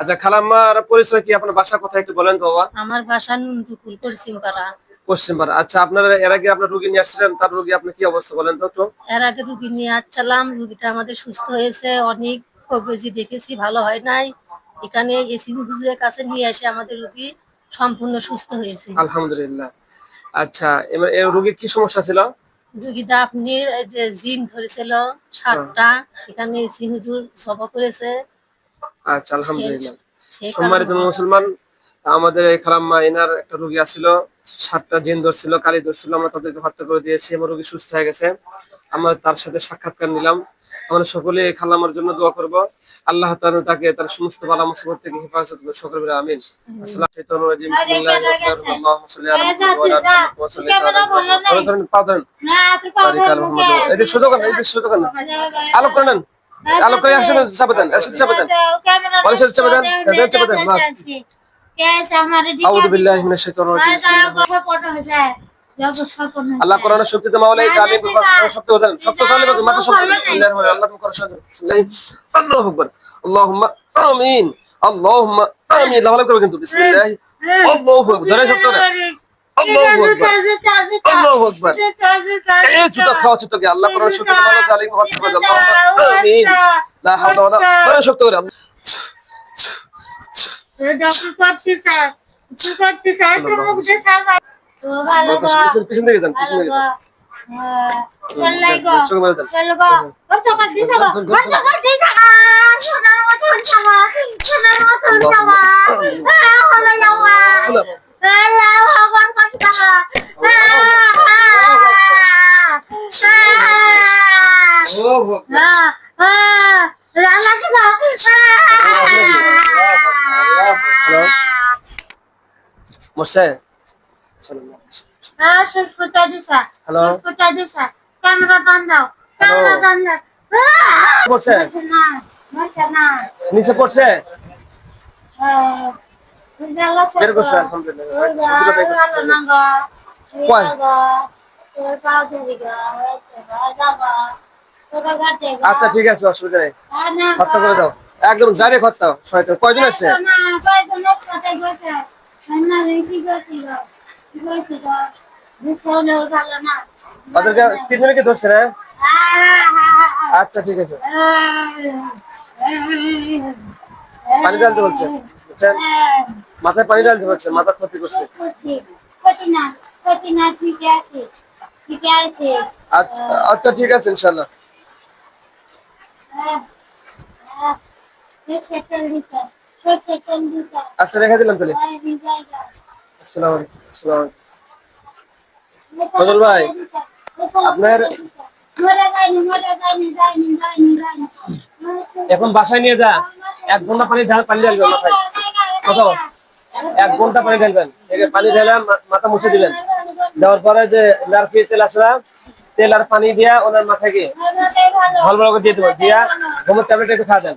আচ্ছা খালাম্মার পরিচয় কি? আপনার বাসা কোথায় একটু বলেন বাবা। আমার বাসা নন্দুকুল পশ্চিম পাড়া আচ্ছা আপনারা এর আগে আপনার রুগী নিয়ে আসছিলেন তার রুগী আপনার কি অবস্থা বলেন তো একটু? এর আগে রুগী নিয়ে আসছিলাম রুগীটা আমাদের সুস্থ হয়েছে অনেক দেখেছি ভালো হয় নাই। এখানে এসি হুজুরের কাছে নিয়ে এসে আমাদের রুগী সম্পূর্ণ সুস্থ হয়েছে। আলহামদুলিল্লাহ। আচ্ছা এবার রুগীর কি সমস্যা ছিল? রুগীটা আপনি যে জিন ধরেছিল সাতটা সেখানে জিন হুজুর সভা করেছে। আচ্ছা আলহামদুলিল্লাহ। সম্মানিত মুসলমান আমাদের এই খালাম্মা এনার একটা রুগী আসছিল সাতটা জিন ধরছিল কালি ধরছিল আমরা তাদেরকে হত্যা করে দিয়েছি আমার রুগী সুস্থ হয়ে গেছে। আমরা তার সাথে সাক্ষাৎকার নিলাম। আমরা সকলে এই খালাম্মার জন্য দোয়া করব আল্লাহ তাআলা তাকে তার সমস্ত বালা মুসিবত থেকে হেফাজত করে সকলে বলে আমিন আসসালামু আলাইকুম বিসমিল্লাহির রহমানির রহিম আল্লাহুম্মা সাল্লি আলা মুহাম্মাদ ওয়া সাল্লি আলা মুহাম্মাদ ধরেন পা ধরেন বারিক আল মুহাম্মাদ এই যে সুযোগ না এই যে সুযোগ না আলোক করে নেন আলোক করে দেন একসাথে চাপে দেন বলের সাথে চাপে দেন তাদের চাপে দেন আউযু বিল্লাহি মিনাশ শাইতানির রাজিম আল্লাহ কোরআনের শক্তিতে মাওলা এই শক্তি হতেন শক্ত তাহলে মাথা শক্ত বিসমিল্লাহির আল্লাহ তুমি করো আল্লাহু আকবার আল্লাহুম্মা আমিন আল্লাহুম্মা আমিন। লাভ করে কিন্তু বিসমিল্লাহি। আল্লাহু আকবার ধরে শক্ত করে। আল্লাহু আকবার আল্লাহু আকবার। এই জুতা খাওয়া জুতা কি আল্লাহ কোরআনের শক্তিতে মাওলা জালিম হত্যা করে আল্লাহুম্মা আমিন। লা হাওলা ওয়ালা ধরে শক্ত করে। পিছন পিছন দিকে যান পিছন দিকে যান। হ্যালো ক্যামেরা ক্যামেরা পড়ছে? না না। নিচে পড়ছে। আচ্ছা ঠিক আছে অসুবিধা নেই। হত্যা করে দাও। একদম ডাইরেক্ট হত্যা ছয়টা। কয়জন আসছে? ধরছে আহ, আচ্ছা ঠিক আছে পানি ঢালতে বলছে মাথায় পানি ঢালতে বলছে মাথা ক্ষতি করছে। আচ্ছা আচ্ছা ঠিক আছে ইনশাল্লাহ। আচ্ছা রেখে দিলাম তাহলে ফজল ভাই, আপনার-। এখন বাসায় নিয়ে যা। এক ঘণ্টা পানি ঢাল পানি ঢালবেন মাথায়। কত? এক ঘণ্টা পানি ঢালবেন। পানি ঢেলে মাথা মুছে দিবেন। দেওয়ার পরে যে নারকেল তেল আছে তেল আর পানি দিয়া ওনার মাথায় গিয়ে ভালো ভালো করে দিয়ে দেবো। দিয়া ঘুমের ট্যাবলেট একটু খা দেন